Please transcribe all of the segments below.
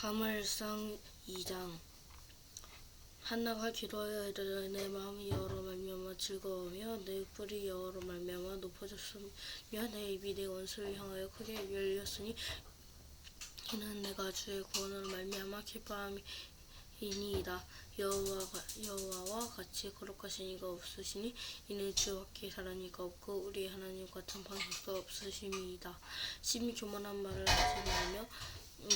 사무엘상 2장. 한나가 기도하여 내 마음이 여호와로 말미암아 즐거우며 내 뿔이 여호와로 말미암아 높아졌으며 내 입이 내 원수를 향하여 크게 열렸으니 이는 내가 주의 구원으로 말미암아 기뻐함이 니이다. 여호와가 여호와와 같이 거룩하신 이가 없으시니 이는 주밖에 다른 이가 없고 우리 하나님 같은 방식도 없으심이다. 심히 교만한 말을 하지 말며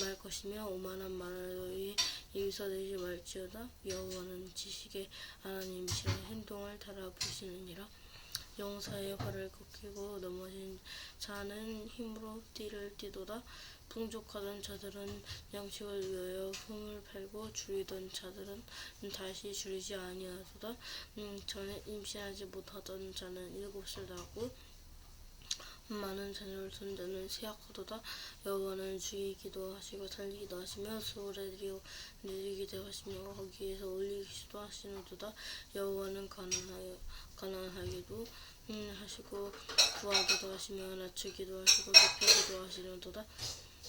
말 것이며 오만한 말을 입에서 내지 말지어다. 여호와는 지식의 하나님이시라. 행동을 달아보시느니라 용사의 발을 꺾이고 넘어진 자는 힘으로 띠를 띠도다. 풍족하던 자들은 양식을 위하여 품을 팔고 줄이던 자들은 다시 줄이지 아니하도다. 음, 전에 임신하지 못하던 자는 일곱을 낳고 많은 자녀를 둔 자는 세약하도다 여호와는 죽이기도 하시고 살리기도 하시며 수월에 내리고 내리기도 하시며 거기에서 올리기도 하시는도다. 여호와는 가난하여 가난하게도 음, 하시고 구하기도 하시며 낮추기도 하시고 높이기도 하시는도다.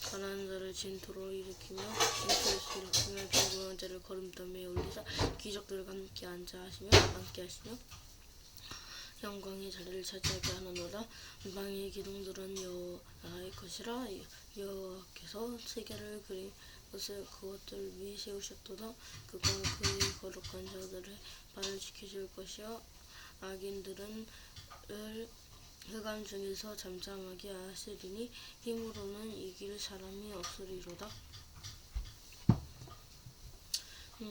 가난한 자를 진토로 일으키며 인토에서 일으키며 비구한 자를 걸음더미에 올리사 기적들과 함께 앉아 하시며 함께 하시며 영광의 자리를 차지하게 하느노라. 방의 기둥들은 여호와의 것이라. 여호와께서 세계를 그린 것을 그것들 위에 세우셨도다. 그가 그의 거룩한 자들의 발을 지켜줄 것이요. 악인들은 을 흑암 중에서 잠잠하게 하시리니 힘으로는 이길 사람이 없으리로다. 음,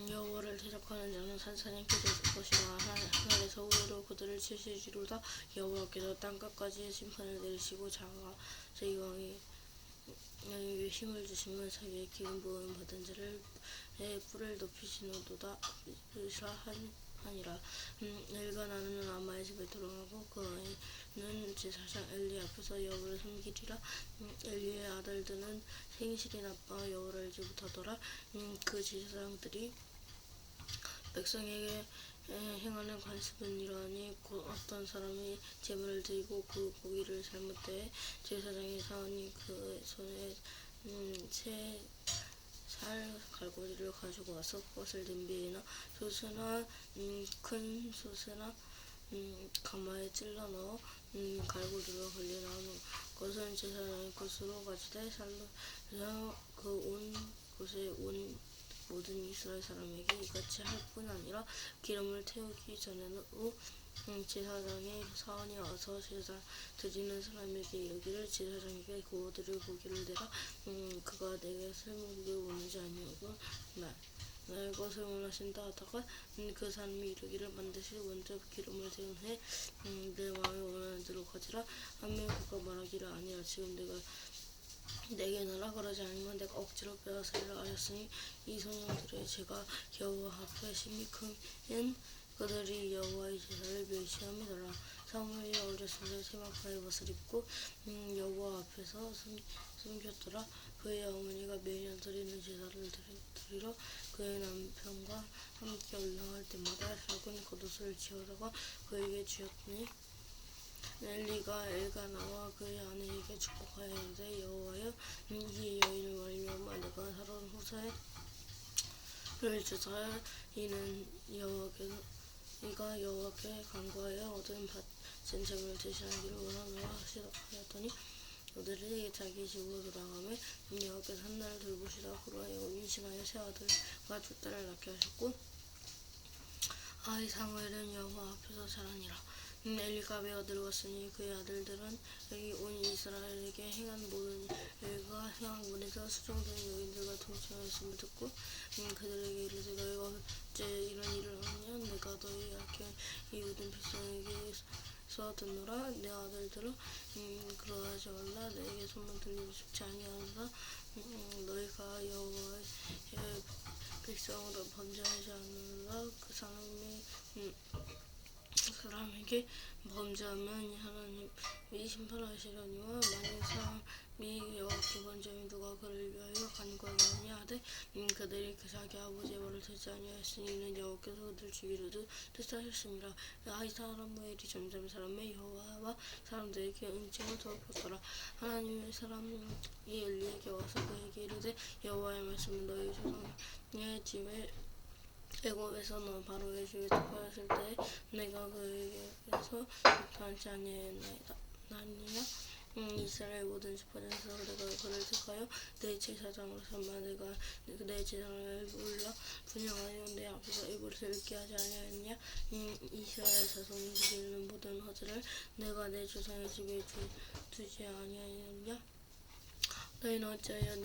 여호와를 대적하는 자는 산산이 깨질 것이라 하늘에서 우로 그들을 치시리로다. 여호와께서 땅끝까지 심판을 내리시고 자가 저희 왕이 위에 힘을 주시면 자기의 기름 부음 받은 자를 의 뿔을 한 하니라 음, 엘가나는 아마의 집에 들어가고 그 아이는 제사장 엘리 앞에서 여호와를 섬기리라. 음, 엘리의 아들들은 생실이 나빠 여호와를 알지 못하더라. 음, 그 제사장들이 백성에게 에, 행하는 관습은 이러하니 곧 어떤 사람이 제물을 드리고 그 고기를 잘못돼 제사장의 사원이 그 손에 음, 새살 갈고리를 가지고 와서 그것을 냄비에나 소스나 음, 큰 소스나 음, 가마에 찔러 넣어 음, 갈고리로 걸려 나오는 것은 제사장의 것으로 가지되 살로 그 온 곳에 온 모든 이스라엘 사람에게 이같이 할 뿐 아니라 기름을 태우기 전에는 후 음, 제사장의 사원이 와서 제사 드리는 사람에게 이르기를 제사장에게 고드릴 고기를 내라 음, 그가 내게 설문을 원하지 아니하고 나 나의 것을 원하신다 하다가 음, 그 사람이 이르기를 반드시 먼저 기름을 태운 후에 음, 내 마음에 원하는 대로 가지라. 하면 그가 말하기를 아니라 지금 내가 내게 너라 그러지 않으면 내가 억지로 빼앗으리라 하였으니 이 소년들의 제가 여호와 앞에 심히 큰은 그들이 여호와의 제사를 멸시함이더라. 사무엘이 어렸을 때 세마파의 옷을 입고 음, 여호와 앞에서 숨, 숨겼더라. 그의 어머니가 매년 드리는 제사를 드리- 드리러 그의 남편과 함께 올라갈 때마다 작은 겉옷을 지어다가 그에게 주었더니 엘리가 엘가 나와 그의 아내에게 이르되 여호와여 이 여인을 말미암아 내가 살아온 후사에 를 주사 이는 여호와께서 이가 여호와께 간구하여 얻은 밭은 재물을 대신하기를 원하노라 하시더니 그들이 자기 집으로 돌아가며 여호와께서 한나를 돌보시다 그로하여 임신하여 새 아들과 두 딸을 낳게 하셨고 아이 사무엘은 여호와 앞에서 자라니라. 음, 엘리가 배어 들어왔으니 그의 아들들은 여기 온 이스라엘에게 행한 모든 일과 행한 문에서 수종된 여인들과 동침하였음을 듣고 음, 그들에게 이르되 너희가 어째 이런 일을 하냐? 내가 너희 악해 이웃된 백성에게서 듣노라. 내 아들들아 음, 그러하지 말라. 내게 소문 들리고 싶지 아니하노라. 음, 너희가 여호와의 백성으로 범죄하지 않느라. 그 사람이 음, 사람에게 범죄하면 하나님 이 심판하시려니와 만일 사람이 여호와께 범죄하면 누가 그를 위하여 간구하느냐 하되 음, 그들이 그 자기 아버지의 말을 듣지 아니하였으니 이는 여호와께서 그들을 죽이려도 뜻하셨습니다. 아이 사람의 일이 점점 사람의 여호와와 사람들에게 은총을 더럽혔더라. 하나님의 사람이 엘리에게 와서 그에게 이르되 여호와의 말씀은 너희 조상의 집에 애굽에서 너 바로의 주에 투하였을 때 내가 그에게서 못하지 아니하였나이다. 음, 이스라엘 모든 지파전에서 내가 그를 택하여 내 제사장으로 삼아 내가 내 제사장을 불러 분양하여 내 앞에서 이불을 읽게 하지 아니하였냐? 음, 이스라엘 자손이 지키는 모든 허들을 내가 내 조상의 집에 주, 두지 아니하였냐 너희는 어찌하여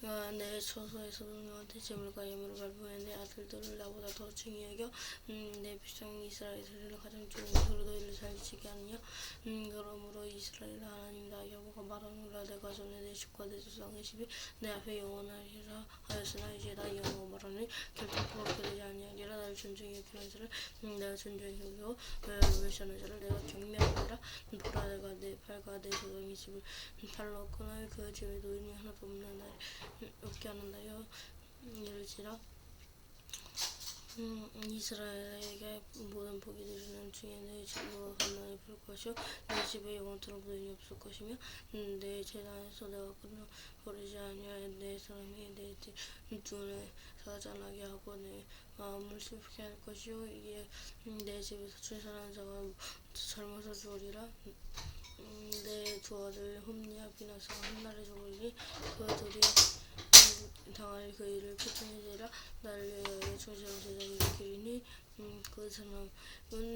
내가 내 처소에서 너한테 재물과 예물을 내 아들들을 나보다 더 중히 여겨. 음, 내 백성 이스라엘을 가장 좋은 것으로 너희를 잘 지게 하느냐? 음, 그러므로 이스라엘 하나님이다 여호와가 말하노라 내가 전에 내 집과 내 조상의 집이 내 앞에 영원하리라 하였으나 이제 나 여호와 말하니 결코 그렇게 되지 아니하리라. 나를 존중해 필요한 자를. 음, 내가 존중해 여기고 외시하는 자를 내가 경멸하리라. 보라 내가 내 팔과 내 조상의 집을 팔로 끊어 그 집에 노인이 하나도 없는 날 음, 없게 하는 날여 이르지라. 음, 이스라엘에게 모든 복이 되시는 중에 내 집으로 하나님 볼 것이요 내 집에 영원토록 노인이 없을 것이며 음, 내 재단에서 내가 끊어 버리지 아니하여 내 사람이 내집 눈에 사자나게 하고 내 마음을 슬프게 할 것이요 이에 음, 내 집에서 출산한 자가 젊어서 죽으리라 음, 내 두 아들 홈니와 비나스가 한날에 죽으리니 그들이 음, 당할 그 일을 표현해지라 나를 위하여 일으키리니 음, 그 사람은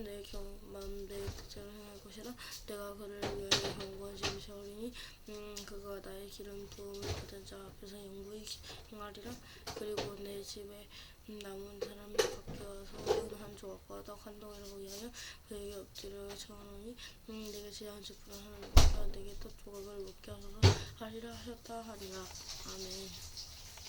내 경, 마음 내 뜻대로 행할 것이라 내가 그를 위하여 경고한 집을 세우리니 음, 그가 나의 기름 부음을 받은 자 앞에서 영구히 행하리라. 그리고 내 집에 음, 남은 사람이 와서 은한 조각과 떡한 덩이를 위하여 그에게 엎드려 청하노니 음, 내게 지향 직분을 하는 것과 내게 떡 조각을 먹게 하소서 하리라 하셨다 하리라. 아멘